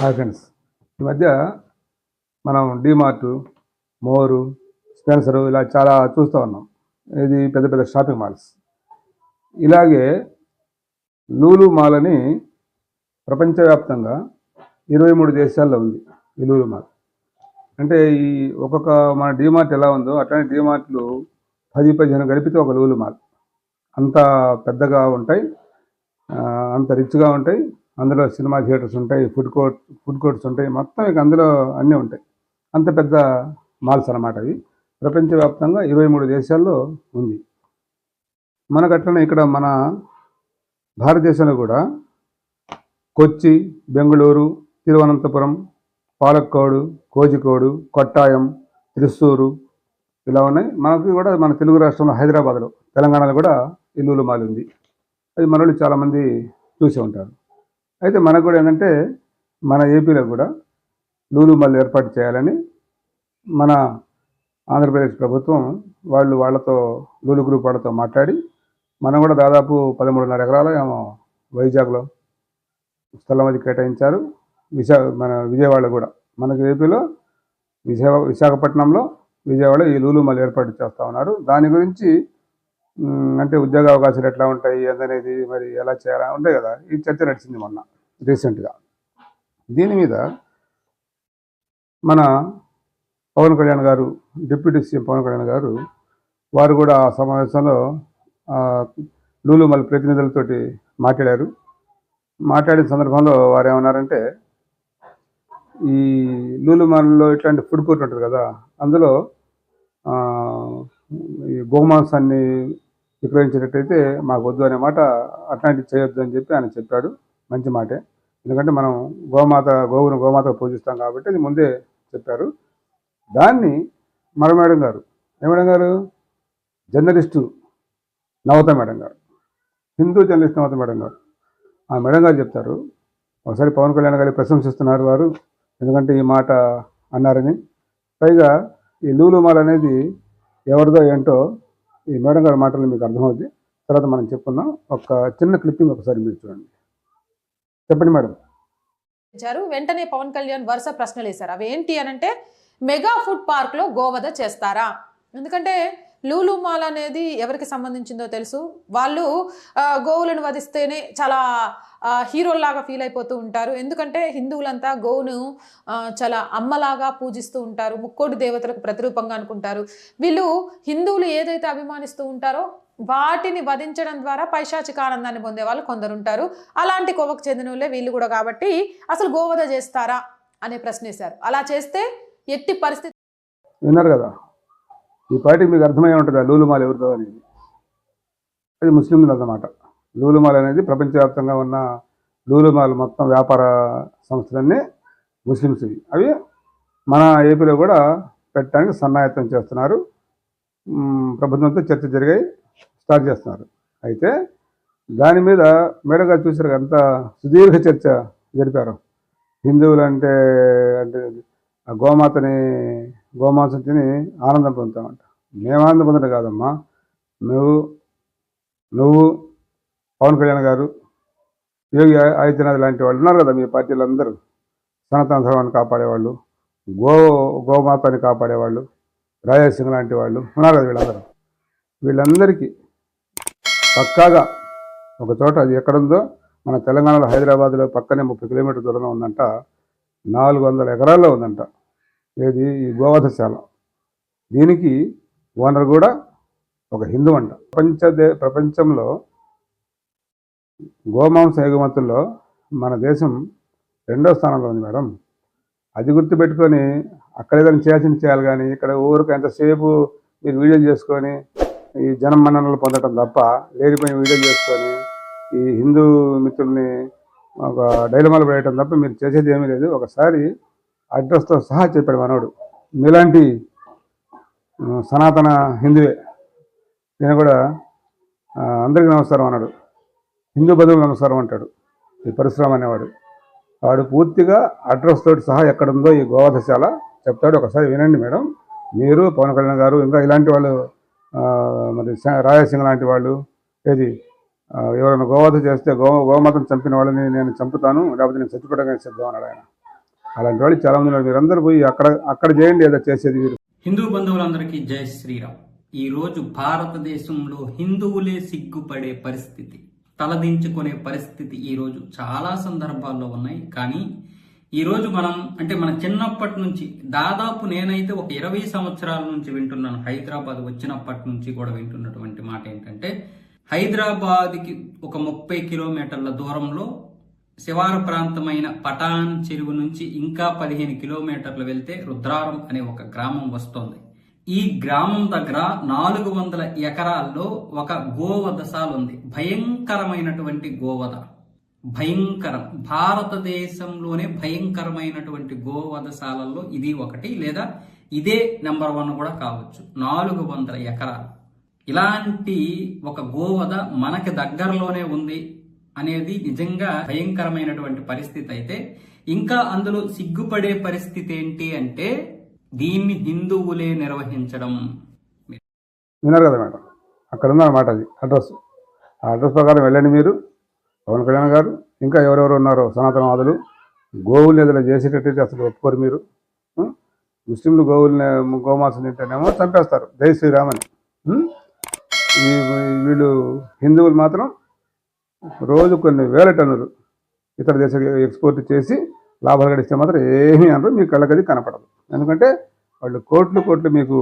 Hi friends ఈ మధ్య మనం డీమార్ట్ మోరు స్పెన్సర్ ఇలా చాలా చూస్తూ ఉన్నాం. ఇది పెద్ద పెద్ద షాపింగ్ మాల్స్. ఇలాగే లూలు మాల్ అని ప్రపంచవ్యాప్తంగా ఇరవై మూడు దేశాల్లో ఉంది ఈ లూలు మాల్. అంటే ఈ ఒక్కొక్క మన డీమార్ట్ ఎలా ఉందో అట్లానే డీమార్ట్లు పది పదిహేను కలిపితే ఒక లూలు మాల్. అంత పెద్దగా ఉంటాయి అంత రిచ్గా ఉంటాయి అందులో సినిమా థియేటర్స్ ఉంటాయి ఫుడ్ కోర్ట్ ఫుడ్ కోర్ట్స్ ఉంటాయి మొత్తం ఇక అందులో అన్నీ ఉంటాయి. అంత పెద్ద మాల్స్ అన్నమాట అవి. ప్రపంచవ్యాప్తంగా ఇరవై మూడు దేశాల్లో ఉంది. మనకట్లనే ఇక్కడ మన భారతదేశంలో కూడా కొచ్చి బెంగళూరు తిరువనంతపురం పాలక్కోడు కోజికోడు కొట్టాయం త్రిశూరు ఇలా ఉన్నాయి. మనకి కూడా మన తెలుగు రాష్ట్రంలో హైదరాబాద్లో తెలంగాణలో కూడా ఇల్లులు మాల్ ఉంది. అది మనోళ్ళు చాలామంది చూసి ఉంటారు. అయితే మనకు కూడా ఏంటంటే మన ఏపీలో కూడా లూలు మల్ ఏర్పాటు చేయాలని మన ఆంధ్రప్రదేశ్ ప్రభుత్వం వాళ్ళు వాళ్ళతో లూలు గ్రూప్ వాళ్ళతో మాట్లాడి మనం కూడా దాదాపు పదమూడున్నర ఎకరాలు ఏమో వైజాగ్లో స్థలం అది కేటాయించారు. విశా మన విజయవాడ కూడా. మనకి ఏపీలో విజయ విశాఖపట్నంలో విజయవాడ ఈ లూలు మళ్ళీ ఏర్పాటు చేస్తూ ఉన్నారు. దాని గురించి అంటే ఉద్యోగ అవకాశాలు ఎట్లా ఉంటాయి అనేది మరి ఎలా చేయాలా? ఉంటాయి కదా ఈ చర్చ నడిచింది మొన్న రీసెంట్గా. దీని మీద మన పవన్ కళ్యాణ్ గారు డిప్యూటీ సీఎం పవన్ కళ్యాణ్ గారు వారు కూడా ఆ సమావేశంలో ఆ, లూలు ప్రతినిధులతోటి మాట్లాడారు. మాట్లాడిన సందర్భంలో వారు ఏమన్నారంటే ఈ లూలు మాల్లో ఇట్లాంటి ఫుడ్ కోర్ట్ ఉంటుంది కదా అందులో గోమాంసాన్ని విక్రయించినట్టయితే మాకు వద్దు అనే మాట అట్లాంటివి చేయొద్దు అని చెప్పి ఆయన చెప్పాడు. మంచి మాటే. ఎందుకంటే మనం గోమాత గోవును గోమాత పూజిస్తాం కాబట్టి అది ముందే చెప్పారు. దాన్ని మర మేడం గారు ఏ మేడం గారు? జర్నలిస్టు నవత మేడం గారు హిందూ జర్నలిస్ట్ నవత మేడం గారు. ఆ మేడం గారు చెప్తారు ఒకసారి పవన్ కళ్యాణ్ గారి ప్రశంసిస్తున్నారు వారు ఎందుకంటే ఈ మాట అన్నారని. పైగా ఈ లూలుమాల్ అనేది ఎవరిదో ఏంటో ఈ మేడం గారి మాటలు మీకు అర్థమవుద్ది. తర్వాత మనం చెప్పుకుందాం. ఒక చిన్న క్లిప్పింగ్ ఒకసారి మీరు చూడండి. చెప్పండి మేడం. ఇచ్చారు వెంటనే పవన్ కళ్యాణ్ వరుస ప్రశ్నలు వేశారు అవి ఏంటి అని అంటే మెగా ఫుడ్ పార్క్లో గోవధ చేస్తారా? ఎందుకంటే లూలు మాల్ అనేది ఎవరికి సంబంధించిందో తెలుసు. వాళ్ళు గోవులను వధిస్తేనే చాలా హీరోల్లాగా ఫీల్ అయిపోతూ ఉంటారు. ఎందుకంటే హిందువులంతా గోవును చాలా అమ్మలాగా పూజిస్తూ ఉంటారు. ముక్కోడి దేవతలకు ప్రతిరూపంగా అనుకుంటారు. వీళ్ళు హిందువులు ఏదైతే అభిమానిస్తూ ఉంటారో వాటిని వధించడం ద్వారా పైశాచిక ఆనందాన్ని పొందే వాళ్ళు కొందరు ఉంటారు. అలాంటి కోవకు చెందిన వాళ్ళే వీళ్ళు కూడా కాబట్టి అసలు గోవధ చేస్తారా అనే ప్రశ్న వేశారు అలా చేస్తే ఎట్టి పరిస్థితి విన్నారు కదా? ఈ పార్టీకి మీకు అర్థమై ఉంటుంది? ఆ లూలుమాల ఎవరిదో అనేది. అది ముస్లింలు అన్నమాట. లూలుమాల అనేది ప్రపంచవ్యాప్తంగా ఉన్న లూలుమాల మొత్తం వ్యాపార సంస్థలన్నీ ముస్లిమ్స్ అవి మన ఏపీలో కూడా పెట్టడానికి సన్నాయత్తం చేస్తున్నారు. ప్రభుత్వంతో చర్చ జరిగాయి స్టార్ట్ చేస్తున్నారు. అయితే దాని మీద మేడం చూసారు అంత సుదీర్ఘ చర్చ జరిపారు. హిందువులు అంటే అంటే ఆ గోమాతని గోమాంసం తిని ఆనందం పొందుతామంట. మేము ఆనందం పొందడం కాదమ్మా. నువ్వు నువ్వు పవన్ కళ్యాణ్ గారు యోగి ఆదిత్యనాథ్ లాంటి వాళ్ళు ఉన్నారు కదా మీ పార్టీలు అందరూ. సనాతన ధర్మాన్ని కాపాడేవాళ్ళు గో గోమాతని కాపాడేవాళ్ళు రాజాసింగ్ లాంటి వాళ్ళు ఉన్నారు కదా వీళ్ళందరూ. వీళ్ళందరికీ పక్కాగా ఒక చోట అది ఎక్కడుందో మన తెలంగాణలో హైదరాబాద్లో పక్కనే ముప్పై కిలోమీటర్ దూరంలో ఉందంట నాలుగు వందల ఎకరాల్లో ఉందంట. ఏది? ఈ గోవధశాల. దీనికి ఓనర్ కూడా ఒక హిందూ అంట. ప్రపంచ దే- ప్రపంచంలో గోమాంస ఎగుమతుల్లో మన దేశం రెండో స్థానంలో ఉంది మేడం. అది గుర్తుపెట్టుకొని అక్కడ ఏదైనా చేయాల్సింది చేయాలి కానీ ఇక్కడ ఊరికి ఎంతసేపు మీరు వీడియోలు చేసుకొని ఈ జనం మన్ననలు పొందడం తప్ప లేనిపోయిన వీడియోలు చేసుకొని ఈ హిందూ మిత్రుల్ని ఒక డైలమాలు పడేయటం తప్ప మీరు చేసేది ఏమీ లేదు. ఒకసారి అడ్రస్తో సహా చెప్పాడు మనోడు. మీలాంటి సనాతన హిందువే. నేను కూడా అందరికీ నమస్కారం అన్నాడు. హిందూ బదులు నమస్కారం అంటాడు. ఈ పరిశ్రమ అనేవాడు. వాడు పూర్తిగా అడ్రస్ తోటి సహా ఎక్కడుందో ఈ గోవధశాల చెప్తాడు. ఒకసారి వినండి మేడం. మీరు పవన్ కళ్యాణ్ గారు ఇంకా ఇలాంటి వాళ్ళు మరి రాయసింగ్ రాజాసింగ్ లాంటి వాళ్ళు ఏది? ఎవరైనా గోవధ చేస్తే గో గోమాతను చంపిన వాళ్ళని నేను చంపుతాను లేకపోతే నేను చచ్చిపోవడానికి సిద్ధం అన్నాడు ఆయన. అలాంటి వాళ్ళు చాలా మంది మీరందరూ పోయి అక్కడ అక్కడ చేయండి ఏదో చేసేది మీరు హిందూ బంధువులందరికీ జై శ్రీరామ్. ఈ రోజు భారతదేశంలో హిందువులే సిగ్గుపడే పరిస్థితి తలదించుకునే పరిస్థితి ఈ రోజు చాలా సందర్భాల్లో ఉన్నాయి. కానీ ఈరోజు మనం అంటే మన చిన్నప్పటి నుంచి దాదాపు నేనైతే ఒక ఇరవై సంవత్సరాల నుంచి వింటున్నాను. హైదరాబాద్ వచ్చినప్పటి నుంచి కూడా వింటున్నటువంటి మాట ఏంటంటే హైదరాబాద్కి ఒక ముప్పై కిలోమీటర్ల దూరంలో శివారు ప్రాంతమైన పటాన్ చెరువు నుంచి ఇంకా పదిహేను కిలోమీటర్లు వెళ్తే రుద్రారం అనే ఒక గ్రామం వస్తోంది. ఈ గ్రామం దగ్గర నాలుగు వందల ఎకరాల్లో ఒక గోవధశాల ఉంది భయంకరమైనటువంటి గోవధ భయంకరం. భారతదేశంలోనే భయంకరమైనటువంటి గోవధశాలల్లో ఇది ఒకటి లేదా ఇదే నెంబర్ వన్ కూడా కావచ్చు. నాలుగు వందల ఎకరాలు. ఇలాంటి ఒక గోవధ మనకి దగ్గరలోనే ఉంది అనేది నిజంగా భయంకరమైనటువంటి పరిస్థితి అయితే ఇంకా అందులో సిగ్గుపడే పరిస్థితి ఏంటి అంటే దీన్ని హిందువులే నిర్వహించడం. విన్నారు కదా మేడం? అక్కడ ఉందన్నమాట అది అడ్రస్. ఆ అడ్రస్ ప్రకారం వెళ్ళండి మీరు. పవన్ కళ్యాణ్ గారు ఇంకా ఎవరెవరు ఉన్నారో సనాతనవాదులు గోవులు ఏదైనా చేసేటట్టయితే అసలు ఒప్పుకోరు మీరు. ముస్లింలు గోవుల్ని గోమాసం తింటేనేమో చంపేస్తారు. జై శ్రీరామని. వీళ్ళు హిందువులు మాత్రం రోజు కొన్ని వేల టన్నులు ఇతర దేశాలకు ఎక్స్పోర్ట్ చేసి లాభాలు గడిస్తే మాత్రం ఏమీ అనరు. మీ కళ్ళకది కనపడదు. ఎందుకంటే వాళ్ళు కోట్లు కోట్లు మీకు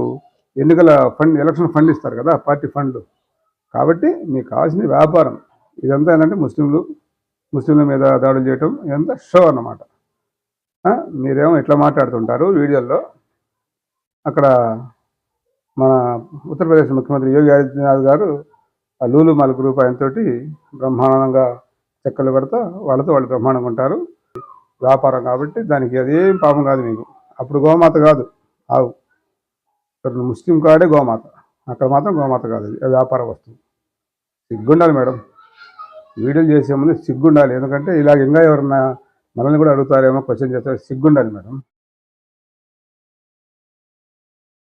ఎన్నికల ఫండ్ ఎలక్షన్ ఫండ్ ఇస్తారు కదా పార్టీ ఫండ్. కాబట్టి మీకు కావాల్సింది వ్యాపారం. ఇదంతా ఏంటంటే ముస్లింలు ముస్లింల మీద దాడులు చేయటం ఇదంతా షో అన్నమాట. మీరేమో ఇట్లా మాట్లాడుతుంటారు వీడియోల్లో. అక్కడ మన ఉత్తరప్రదేశ్ ముఖ్యమంత్రి యోగి ఆదిత్యనాథ్ గారు ఆ లూలు మాల గ్రూప్ ఆయనతోటి బ్రహ్మాండంగా చెక్కలు పెడతా వాళ్ళతో వాళ్ళు బ్రహ్మాండంగా ఉంటారు. వ్యాపారం కాబట్టి దానికి అదేం పాపం కాదు మీకు. అప్పుడు గోమాత కాదు. ఆవు. ఇక్కడ ముస్లిం కాడే గోమాత. అక్కడ మాత్రం గోమాత కాదు అది. వ్యాపార వస్తువు. సిగ్గుండాలి మేడం. వీడియోలు చేసే ముందు సిగ్గుండాలి. ఎందుకంటే ఇలాగ ఇంకా ఎవరన్నా మనల్ని కూడా అడుగుతారేమో క్వశ్చన్ చేస్తారు సిగ్గుండాలి మేడం.